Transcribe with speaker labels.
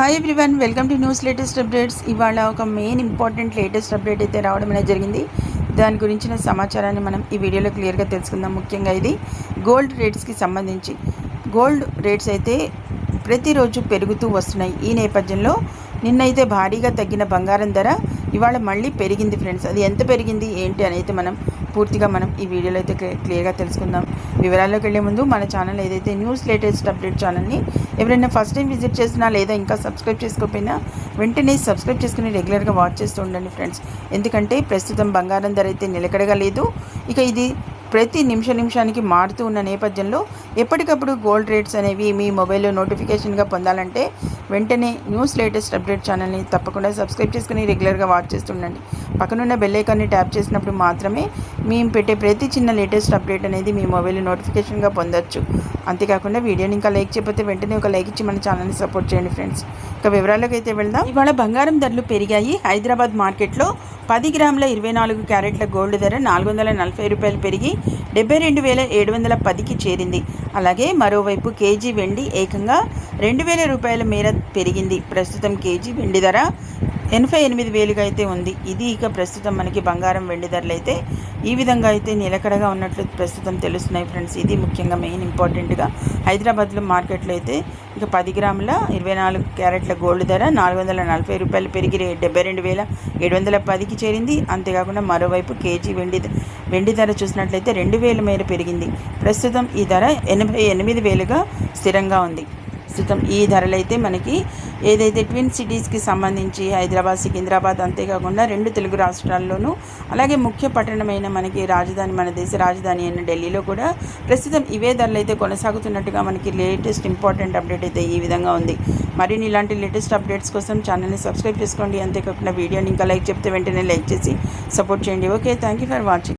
Speaker 1: Hi everyone welcome to news latest updates ఇవాళ ఒక main important latest update అయితే రావడం అనేది జరిగింది. దాని గురించిన సమాచారాన్ని మనం ఈ వీడియోలో క్లియర్గా తెలుసుకుందాం. ముఖ్యంగా ఇది గోల్డ్ రేట్స్కి సంబంధించి. గోల్డ్ రేట్స్ అయితే ప్రతిరోజు పెరుగుతూ వస్తున్నాయి. ఈ నేపథ్యంలో నిన్నైతే భారీగా తగ్గిన బంగారం ధర ఇవాళ మళ్ళీ పెరిగింది ఫ్రెండ్స్ అది ఎంత పెరిగింది ఏంటి అని అయితే మనం పూర్తిగా మనం ఈ వీడియోలో అయితే క్లియర్గా తెలుసుకుందాం. వివరాల్లోకి వెళ్ళే ముందు మన ఛానల్ ఏదైతే న్యూస్ లేటెస్ట్ అప్డేట్ ఛానల్ని ఎవరైనా ఫస్ట్ టైం విజిట్ చేసినా లేదా ఇంకా సబ్స్క్రైబ్ చేసుకోకపోయినా వెంటనే సబ్స్క్రైబ్ చేసుకుని రెగ్యులర్గా వాచ్ చేస్తూ ఉండండి ఫ్రెండ్స్. ఎందుకంటే ప్రస్తుతం బంగారం ధర అయితే నిలకడగా లేదు. ఇక ఇది ప్రతి నిమిష నిమిషానికి మారుతూ ఉన్న నేపథ్యంలో ఎప్పటికప్పుడు గోల్డ్ రేట్స్ అనేవి మీ మొబైల్లో నోటిఫికేషన్గా పొందాలంటే వెంటనే న్యూస్ లేటెస్ట్ అప్డేట్ ఛానల్ని తప్పకుండా సబ్స్క్రైబ్ చేసుకుని రెగ్యులర్గా వాచ్ చేస్తుండండి. పక్కనున్న బెల్ ఐకాన్ని ట్యాప్ చేసినప్పుడు మాత్రమే మేము పెట్టే ప్రతి చిన్న లేటెస్ట్ అప్డేట్ అనేది మీ మొబైల్లో నోటిఫికేషన్గా పొందొచ్చు. అంతేకాకుండా వీడియోని ఇంకా లైక్ చేయకపోతే వెంటనే ఒక లైక్ ఇచ్చి మన ఛానల్ని సపోర్ట్ చేయండి ఫ్రెండ్స్. ఇక వివరాల్లోకి అయితే వెళ్దాం. ఇవాళ బంగారం ధరలు పెరిగాయి. హైదరాబాద్ మార్కెట్లో పది గ్రాముల ఇరవై నాలుగు క్యారెట్ల గోల్డ్ ధర నాలుగు వందల నలభై రూపాయలు పెరిగి డెబ్బై రెండు వేల ఏడు వందల పదికి చేరింది. అలాగే మరోవైపు కేజీ వెండి ఏకంగా రెండు వేల రూపాయల మేర పెరిగింది. ప్రస్తుతం కేజీ వెండి ధర ఎనభై ఎనిమిది వేలుగా అయితే ఉంది. ఇది ఇక ప్రస్తుతం మనకి బంగారం వెండి ధరలు అయితే ఈ విధంగా అయితే నిలకడగా ఉన్నట్లు ప్రస్తుతం తెలుస్తున్నాయి ఫ్రెండ్స్. ఇది ముఖ్యంగా మెయిన్ ఇంపార్టెంట్గా హైదరాబాద్లో మార్కెట్లో అయితే ఇక పది గ్రాముల ఇరవై నాలుగు క్యారెట్ల గోల్డ్ ధర నాలుగు వందల నలభై రూపాయలు పెరిగి డెబ్బై రెండు వేల ఏడు వందల పదికి చేరింది. అంతేకాకుండా మరోవైపు కేజీ వెండి వెండి ధర చూసినట్లయితే రెండు వేల మేర పెరిగింది. ప్రస్తుతం ఈ ధర ఎనభై ఎనిమిది వేలుగా స్థిరంగా ఉంది. ప్రస్తుతం ఈ ధరలైతే మనకి ఏదైతే ట్విన్ సిటీస్కి సంబంధించి హైదరాబాద్ సికింద్రాబాద్ అంతేకాకుండా రెండు తెలుగు రాష్ట్రాల్లోనూ అలాగే ముఖ్య పట్టణమైన మనకి రాజధాని మన దేశ రాజధాని అయిన ఢిల్లీలో కూడా ప్రస్తుతం ఇవే ధరలు అయితే కొనసాగుతున్నట్టుగా మనకి లేటెస్ట్ ఇంపార్టెంట్ అప్డేట్ అయితే ఈ విధంగా ఉంది. మరిన్ని ఇలాంటి లేటెస్ట్ అప్డేట్స్ కోసం ఛానల్ని సబ్స్క్రైబ్ చేసుకోండి. అంతేకాకుండా వీడియోని ఇంకా లైక్ చెప్తే వెంటనే లైక్ చేసి సపోర్ట్ చేయండి. Okay thank you for watching.